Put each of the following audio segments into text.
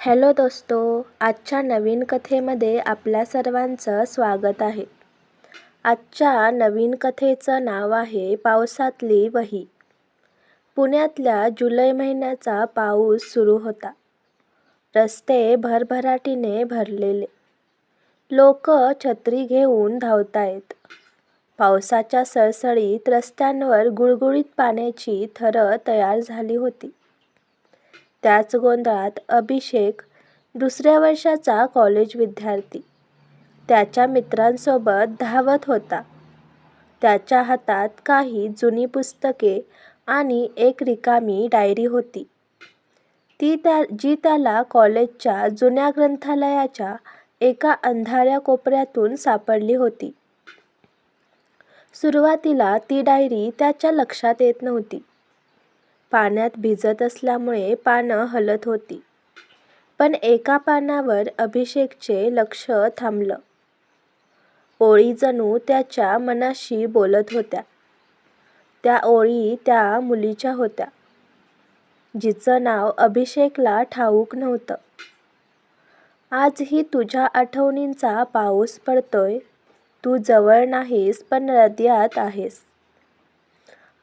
Hello दोस्तो आजच्या नवीन कथेमध्ये आपल्या सर्वांचं स्वागत आहे. आजच्या नवीन कथेचं नाव आहे पावसातली वही. पुण्यातल्या जुलै महिन्याचा पाऊस सुरू होता. रस्ते भरभराटीने भरलेले. लोक छत्री घेऊन धावतायत. पावसाच्या सळसळीत रस्त्यांवर गुळगुळीत पाण्याची थरं तयार झाली होती. त्याच गोंधळात अभिषेक दुसऱ्या वर्षाचा कॉलेज विद्यार्थी. त्याच्या मित्रांसोबत धावत होता. त्याच्या हातात काही जुनी पुस्तके आणि एक रिकामी डायरी होती. ती त्या जी त्याला कॉलेजच्या जुन्या ग्रंथालयाच्या एका अंधाऱ्या कोपऱ्यातून सापडली होती. सुरुवातीला ती डायरी त्याच्या लक्षात येत नव्हती. पाण्यात भिजत असल्यामुळे पानं हलत होती. पण एका पानावर अभिषेकचे लक्ष थांबलं. ओळी जणू त्याच्या मनाशी बोलत होत्या. त्या ओळी त्या मुलीच्या होत्या. जिचं नाव अभिषेकला ठाऊक नव्हतं. आजही तुझ्या आठवणींचा पाऊस पडतोय. तू जवळ नाहीस पण हृदयात आहेस.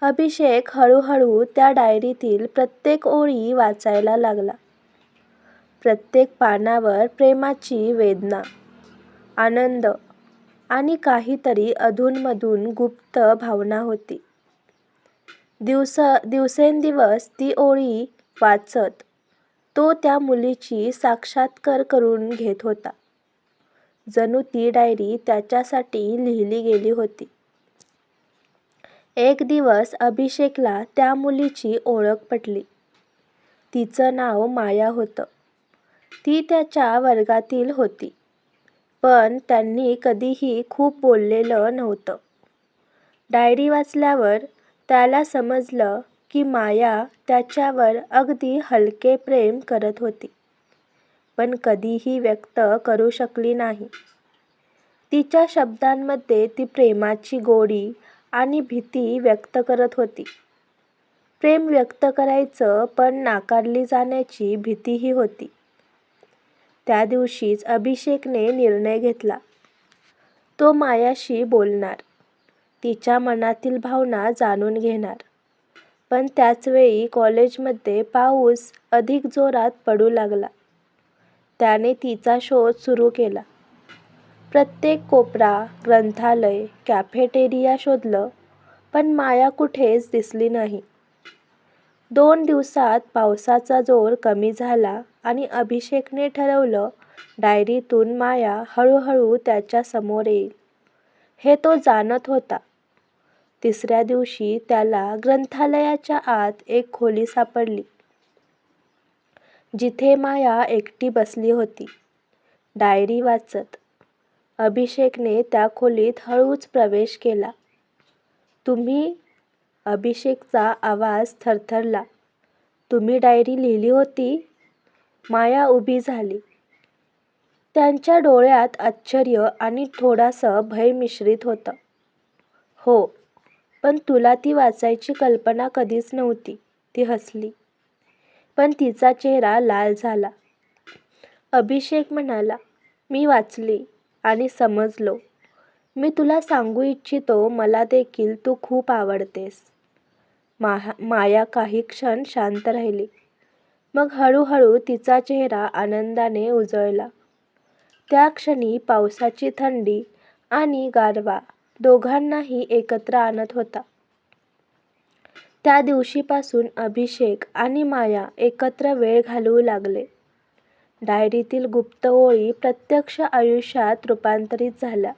अभिषेक हळूहळू त्या डायरीतील प्रत्येक ओळी वाचायला लागला. प्रत्येक पानावर प्रेमाची वेदना आनंद आणि काहीतरी अधूनमधून गुप्त भावना होती. दिवस दिवसेंदिवस ती ओळी वाचत तो त्या मुलीची साक्षात्कार करून घेत होता. जणू ती डायरी त्याच्यासाठी लिहिली गेली होती. एक दिवस अभिषेकला त्या मुलीची ओळख पटली. तिचं नाव माया होतं. ती त्याच्या वर्गातील होती. पण त्यांनी कधीही खूप बोललेलं नव्हतं. डायरी वाचल्यावर त्याला समजलं की माया त्याच्यावर अगदी हलके प्रेम करत होती. पण कधीही व्यक्त करू शकली नाही. तिच्या शब्दांमध्ये ती प्रेमाची गोडी आणि भीती व्यक्त करत होती. प्रेम व्यक्त करायचं पण नाकारली जाण्याची भीतीही होती. त्या दिवशीच अभिषेकने निर्णय घेतला. तो मायाशी बोलणार तिच्या मनातील भावना जाणून घेणार. पण त्याचवेळी कॉलेजमध्ये पाऊस अधिक जोरात पडू लागला. त्याने तिचा शोध सुरू केला. प्रत्येक कोपरा ग्रंथालय कॅफेटेरिया शोधलं पण माया कुठेच दिसली नाही. दोन दिवसात पावसाचा जोर कमी झाला आणि अभिषेकने ठरवलं डायरीतून माया हळूहळू त्याच्यासमोर येईल. हे तो जाणत होता. तिसऱ्या दिवशी त्याला ग्रंथालयाच्या आत एक खोली सापडली. जिथे माया एकटी बसली होती. डायरी वाचत. अभिषेकने त्या खोलीत हळूच प्रवेश केला. तुम्ही अभिषेकचा आवाज थरथरला. तुम्ही डायरी लिहिली होती? माया उभी झाली. त्यांच्या डोळ्यात आश्चर्य आणि थोडासा भय मिश्रित होतं. हो पण तुला ती वाचायची कल्पना कधीच नव्हती. ती हसली. पण तिचा चेहरा लाल झाला. अभिषेक म्हणाला मी वाचली. आणि समजलो. मी तुला सांगू इच्छितो मला देखील तू खूप आवडतेस. माया काही क्षण शांत राहिली. मग हळूहळू तिचा चेहरा आनंदाने उजळला. त्या क्षणी पावसाची थंडी आणि गारवा दोघांनाही एकत्र आणत होता. त्या दिवशीपासून अभिषेक आणि माया एकत्र वेळ घालवू लागले. डायरीतील गुप्त ओळी प्रत्यक्ष आयुष्यात रूपांतरित झाल्या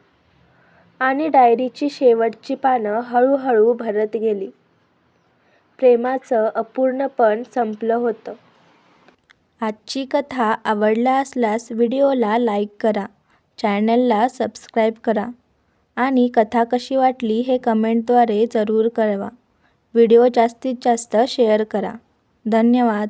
आणि डायरीची शेवटची पानं हळूहळू भरत गेली. प्रेमाचं अपूर्णपण संपलं होतं. आजची कथा आवडला असल्यास व्हिडिओला लाईक करा चॅनलला सबस्क्राईब करा आणि कथा कशी वाटली हे कमेंटद्वारे जरूर कळवा. व्हिडिओ जास्तीत जास्त शेअर करा. धन्यवाद.